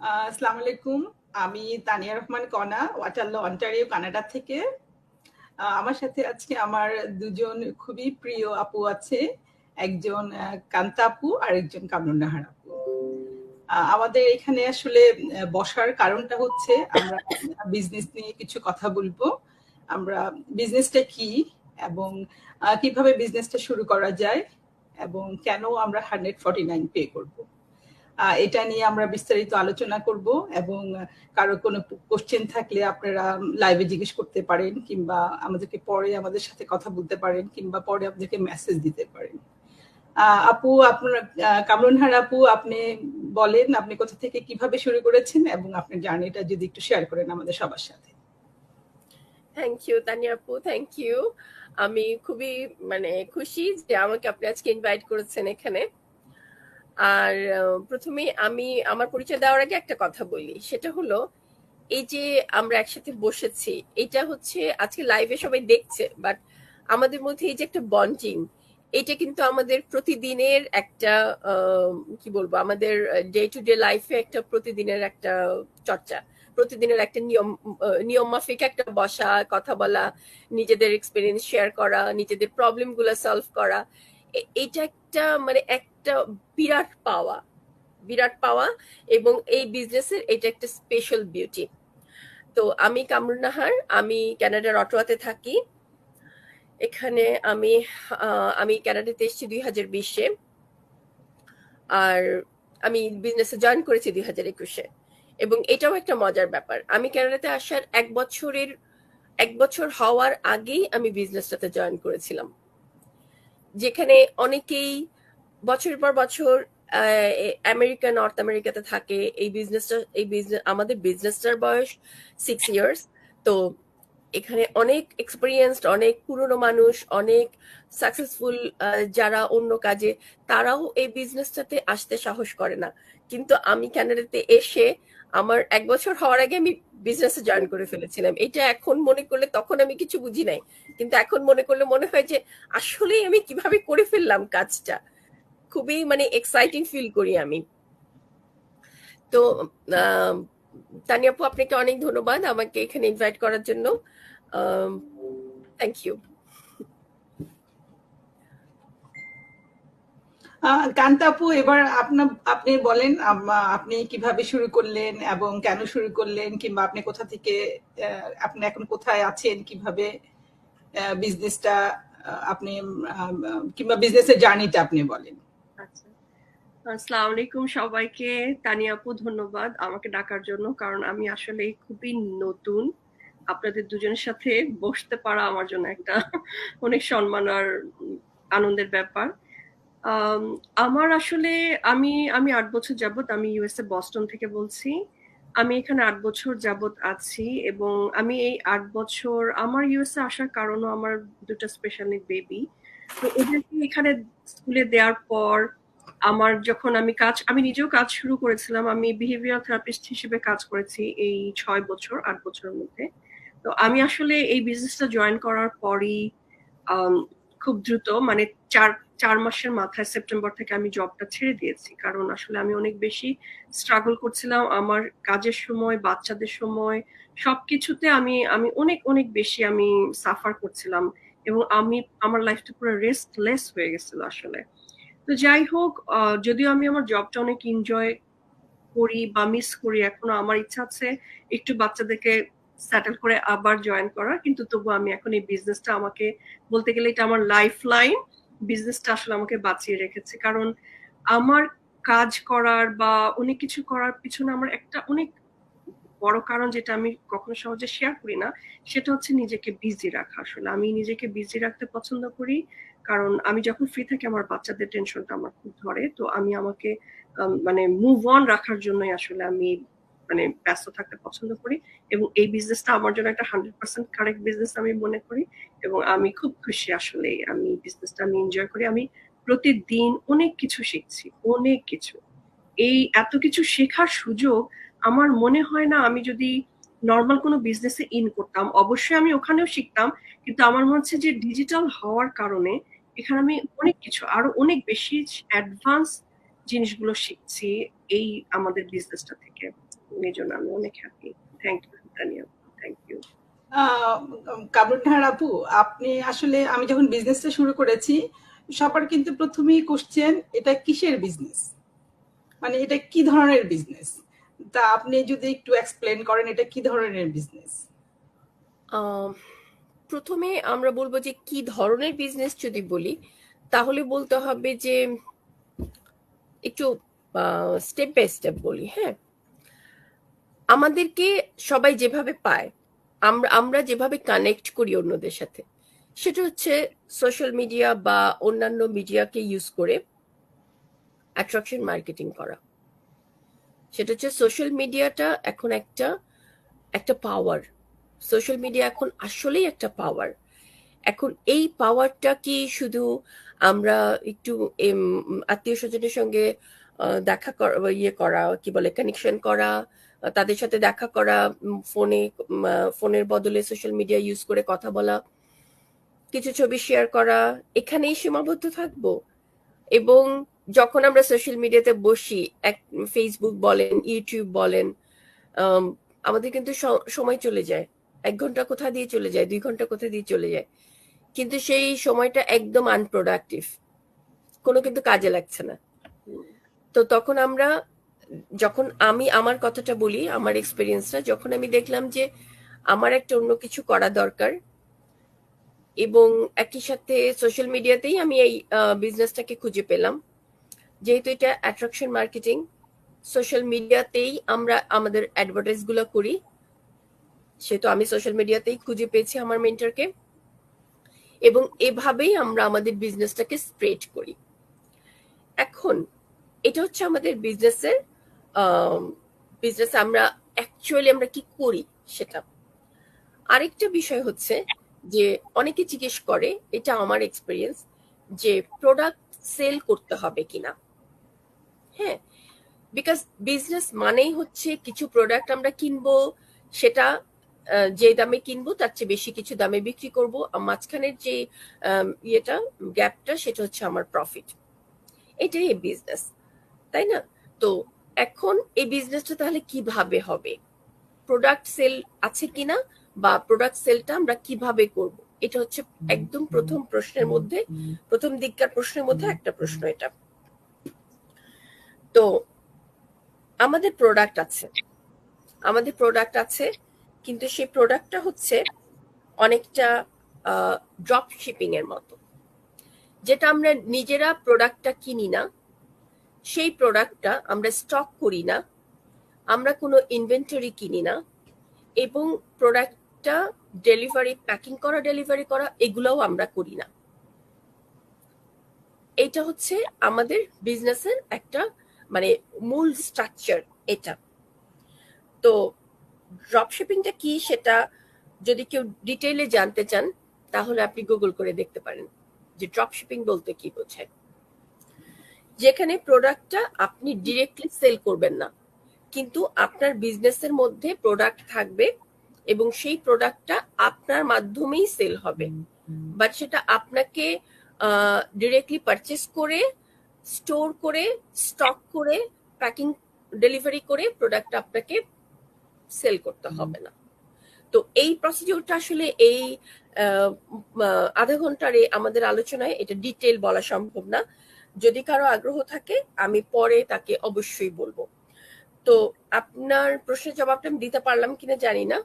আসসালামু আলাইকুম। আমি Tania Rahman Kona Waterloo Ontario, Canada থেকে। আমার সাথে আজকে আমার দুজন খুবই প্রিয় আপু আছে। একজন কান্তা আপু আর একজন কামরুন্নাহার আপু। আমাদের এখানে আসলে বসার কারণটা হচ্ছে আমরা বিজনেস নিয়ে কিছু কথা বলব। আমরা বিজনেসটা কি এবং কীভাবে বিজনেসটা শুরু করা যায় এবং কেন আমরা হান্ড্রেড ফর্টি নাইন পে করব। এটা নিয়ে আমরা বিস্তারিত আলোচনা করব এবং কারও কোনো কোশ্চেন থাকলে আপনারা লাইভে জিজ্ঞেস করতে পারেন কিংবা আমাদেরকে পরে আমাদের সাথে কথা বলতে পারেন কিংবা পরে আমাদেরকে মেসেজ দিতে পারেন। আপু, আপনার কামরুনহার আপু, আপনি বলেন আপনি কোথা থেকে কীভাবে শুরু করেছেন এবং আপনার জার্নিটা যদি একটু শেয়ার করেন আমাদের সবার সাথে। থ্যাংক ইউ তানিয়া আপু থ্যাংক ইউ আমি খুবই মানে খুশি যে আমাকে আপনি আজকে ইনভাইট করেছেন এখানে। আর প্রথমে আমি আমার পরিচয় দেওয়ার আগে একটা কথা বলি। সেটা হলো, এই যে আমরা একসাথে বসেছি, এটা হচ্ছে আজকে লাইভে সবাই দেখছে বাট আমাদের মধ্যে এই যে একটা বন্ডিং এটা কিন্তু আমাদের প্রতিদিনের একটা কি বলব, আমাদের ডে টু ডে লাইফে একটা প্রতিদিনের একটা চর্চা, প্রতিদিনের একটা নিয়ম নিয়ম মাফিক একটা বসা, কথা বলা, নিজেদের এক্সপিরিয়েন্স শেয়ার করা, নিজেদের প্রবলেমগুলো সলভ করা। এটা একটা মানে একটা বিরাট পাওয়া বিরাট পাওয়া এবং এই বিজনেসের এটা একটা স্পেশাল বিউটি তো আমি কামরুন নাহার, আমি ক্যানাডার অটোয়াতে থাকি। এখানে আমি আমি ক্যানাডাতে এসেছি দুই হাজার বিশে। আর আমি বিজনেসে জয়েন করেছি দুই হাজার একুশে। এবং এটাও একটা মজার ব্যাপার। আমি ক্যানাডাতে আসার এক বছরের, এক বছর হওয়ার আগেই আমি বিজনেসটাতে জয়েন করেছিলাম। যেখানে অনেকেই বছর পর বছর আমেরিকা, নর্থ আমেরিকাতে থাকে। এই বিজনেসটা এই বিজনেস আমাদের বিজনেসটার বয়স সিক্স ইয়ার্স তো এখানে অনেক এক্সপিরিয়েন্সড অনেক পুরনো মানুষ, অনেক সাকসেসফুল যারা অন্য কাজে, তারাও এই বিজনেসটাতে আসতে সাহস করে না। কিন্তু আমি ক্যানাডাতে এসে আমার এক বছর হওয়ার আগে আমি বিজনেসে জয়েন করে ফেলেছিলাম। এটা এখন মনে করলে, তখন আমি কিছু বুঝি নাই। কিন্তু এখন মনে করলে মনে হয় যে, আসলেই আমি কীভাবে করে ফেললাম কাজটা। খুবই মানে এক্সাইটিং ফিল করি আমি। তো তানিয়াপু আপনাকে অনেক ধন্যবাদ আমাকে এখানে ইনভাইট করার জন্য। থ্যাংক ইউ কান্তাপু এবার আপনার আপনি বলেন আপনি কীভাবে শুরু করলেন এবং কেন শুরু করলেন, কিংবা আপনি কোথা থেকে আপনি এখন কোথায় আছেন, কীভাবে বিজনেসটা আপনি কিংবা বিজনেসের জার্নিটা আপনি বলেন। আচ্ছা। আসসালামু আলাইকুম সবাইকে। তানিয়াপু ধন্যবাদ আমাকে ডাকার জন্য, কারণ আমি আসলে খুবই নতুন। আপনাদের দুজনের সাথে বসতে পারা আমার জন্য একটা অনেক সম্মান আর আনন্দের ব্যাপার। আমার আসলে আমি আমি আট বছর যাবত আমি ইউএসএ বস্টন থেকে বলছি। আমি এখানে আট বছর যাবত আছি এবং আমি এই আট বছর, আমার ইউএসএ আসার কারণও আমার দুটো স্পেশালি বেবি তো ওদেরকে এখানে স্কুলে দেওয়ার পর আমার যখন আমি কাজ, আমি নিজেও কাজ শুরু করেছিলাম। আমি বিহেভিয়ার থেরাপিস্ট হিসেবে কাজ করেছি এই ছয় বছর, আট বছরের মধ্যে। তো আমি আসলে এই বিজনেসটা জয়েন করার পরই খুব দ্রুত মানে চার চার মাসের মাথায় সেপ্টেম্বর থেকে আমি জবটা ছেড়ে দিয়েছি। কারণ আসলে আমি অনেক বেশি স্ট্রাগল করছিলাম আমার কাজের সময়, বাচ্চাদের সময়। সবকিছুতে আমি আমি অনেক অনেক বেশি আমি সাফার করছিলাম। এবং আমি, আমার লাইফটা পুরো রেস্টলেস হয়ে গেছিল আসলে। তো যাই হোক যদিও আমি আমার জবটা অনেক এনজয় করি বা মিস করি, এখনও আমার ইচ্ছা আছে একটু বাচ্চাদেরকে সেটেল করে আবার জয়েন করার, কিন্তু তবু আমি এখন এই বিজনেসটা আমাকে, বলতে গেলে এটা আমার লাইফ লাইন বিজনেসটা আসলে আমাকে বাঁচিয়ে রেখেছে। কারণ আমার কাজ করার বা অনেক কিছু করার পিছনে আমার একটা অনেক বড় কারণ যেটা আমি কখনো সহজে শেয়ার করি না, সেটা হচ্ছে নিজেকে বিজি রাখা আসলে। আমি নিজেকে বিজি রাখতে পছন্দ করি, কারণ আমি যখন ফ্রি থাকি আমার বাচ্চাদের টেনশনটা আমার খুব ধরে। তো আমি আমাকে মানে মুভ অন রাখার জন্যই আসলে আমি মানে ব্যস্ত থাকতে পছন্দ করি এবং এই বিজনেসটা আমার জন্য একটা হান্ড্রেড পার্সেন্ট কারেক্ট বিজনেস আমি মনে করি এবং আমি খুব খুশি আসলে আমি বিজনেসটা আমি এনজয় করি। আমি প্রতিদিন অনেক কিছু শিখছি, অনেক কিছু। এই এত কিছু শেখার সুযোগ আমার মনে হয় না আমি যদি নর্মাল কোনো বিজনেসে ইন করতাম, অবশ্যই আমি ওখানেও শিখতাম, কিন্তু আমার মনে হচ্ছে যে ডিজিটাল হওয়ার কারণে এখানে আমি অনেক কিছু, আরও অনেক বেশি অ্যাডভান্স জিনিসগুলো শিখছি এই আমাদের বিজনেসটা থেকে। এই জন্য আমি অনেক happy thank you Tania thank you Kabrunnahar আপু, আপনি আসলে আমি যখন বিজনেসটা শুরু করেছি, সবার কিন্তু প্রথমেই কোশ্চেন এটা কিসের বিজনেস মানে এটা কি ধরনের বিজনেস তা আপনি যদি একটু এক্সপ্লেন করেন এটা কি ধরনের বিজনেস প্রথমে আমরা বলব যে কি ধরনের বিজনেস যদি বলি, তাহলে বলতে হবে যে একটু স্টেপ বাই স্টেপ বলি হ্যাঁ? আমাদেরকে সবাই যেভাবে পায়, আমরা আমরা যেভাবে কানেক্ট করি অন্যদের সাথে, সেটা হচ্ছে সোশ্যাল মিডিয়া বা অন্যান্য মিডিয়াকে ইউজ করে অ্যাট্রাকশন মার্কেটিং করা। সেটা হচ্ছে সোশ্যাল মিডিয়াটা এখন একটা একটা পাওয়ার সোশ্যাল মিডিয়া এখন আসলেই একটা পাওয়ার এখন এই পাওয়ারটা কি শুধু আমরা একটু আত্মীয় স্বজনের সঙ্গে দেখা ইয়ে করা, কি বলে কানেকশন করা, তাদের সাথে দেখা করা ফোনে ফোনের বদলে সোশ্যাল মিডিয়া ইউজ করে কথা বলা, কিছু ছবি শেয়ার করা, এখানেই সীমাবদ্ধ থাকব। এবং যখন আমরা সোশ্যাল মিডিয়াতে বসি, এক ফেসবুক বলেন ইউটিউব বলেন আমাদের কিন্তু সময় চলে যায়। এক ঘণ্টা কোথা দিয়ে চলে যায়, দুই ঘণ্টা কোথা দিয়ে চলে যায়। কিন্তু সেই সময়টা একদম আনপ্রোডাক্টিভ কোনো কিন্তু কাজে লাগছে না। তো তখন আমরা, যখন আমি আমার কথাটা বলি, আমার এক্সপিরিয়েন্সটা যখন আমি দেখলাম যে আমার একটা অন্য কিছু করা দরকার এবং একই সাথে সোশ্যাল মিডিয়াতেই আমি এই বিজনেসটাকে খুঁজে পেলাম যেহেতু এটা অ্যাট্রাকশন মার্কেটিং সোশ্যাল মিডিয়াতেই আমরা আমাদের অ্যাডভার্টাইজগুলো করি। সেহেতু আমি সোশ্যাল মিডিয়াতেই খুঁজে পেয়েছি আমার মেন্টরকে এবং এভাবেই আমরা আমাদের বিজনেসটাকে স্প্রেড করি। এখন, এটা হচ্ছে আমাদের বিজনেসের বিজনেস আমরা অ্যাকচুয়ালি আমরা কি করি সেটা। আরেকটা বিষয় হচ্ছে যে অনেকে জিজ্ঞেস করে, এটা আমার এক্সপিরিয়েন্স যে প্রোডাক্ট সেল করতে হবে কিনা। হ্যাঁ বিকজ বিজনেস মানেই হচ্ছে কিছু প্রোডাক্ট আমরা কিনবো সেটা যে দামে কিনবো তার চেয়ে বেশি কিছু দামে বিক্রি করব। মাঝখানের যে ইয়েটা গ্যাপটা সেটা হচ্ছে আমার প্রফিট এটাই বিজনেস তাই না? তো এখন এই বিজনেসটা তাহলে কীভাবে হবে? প্রোডাক্ট সেল আছে কিনা বা প্রোডাক্ট সেলটা আমরা কীভাবে করব? এটা হচ্ছে একদম প্রথম প্রশ্নের মধ্যে প্রথম দিককার প্রশ্নের মধ্যে একটা প্রশ্ন এটা। তো আমাদের প্রোডাক্ট আছে। আমাদের প্রোডাক্ট আছে, কিন্তু সেই প্রোডাক্টটা হচ্ছে অনেকটা ড্রপ শিপিং এর মতো। যেটা আমরা নিজেরা প্রোডাক্টটা কিনি না, সেই প্রোডাক্টটা আমরা স্টক করি না, আমরা কোনো ইনভেন্টরি কিনি না, এবং প্রোডাক্টটা ডেলিভারি প্যাকিং করা ডেলিভারি করা, এগুলোও আমরা করি না। এটা হচ্ছে আমাদের বিজনেসের একটা মানে মূল স্ট্রাকচার এটা। তো ড্রপশিপিংটা কি সেটা যদি কেউ ডিটেইলে জানতে চান তাহলে আপনি গুগল করে দেখতে পারেন যে ড্রপশিপিং বলতে কি বোঝায়। যেখানে প্রোডাক্টটা আপনি ডিরেক্টলি সেল করবেন না কিন্তু আপনার বিজনেসের মধ্যে প্রোডাক্ট থাকবে এবং সেই প্রোডাক্টটা আপনার মাধ্যমেই সেল হবে। বাট সেটা আপনাকে ডিরেক্টলি পারচেস করে স্টোর করে স্টক করে প্যাকিং ডেলিভারি করে প্রোডাক্ট আপনাকে সেল করতে হবে না। তো এই প্রসিডিউরটা আসলে এই আধা ঘণ্টার আমাদের আলোচনায় এটা ডিটেল বলা সম্ভব না। যদি কারও আগ্রহ থাকে আমি পরে তাকে অবশ্যই বলব। তো আপনার প্রশ্নের জবাবটা আমি দিতে পারলাম কিনা জানি না।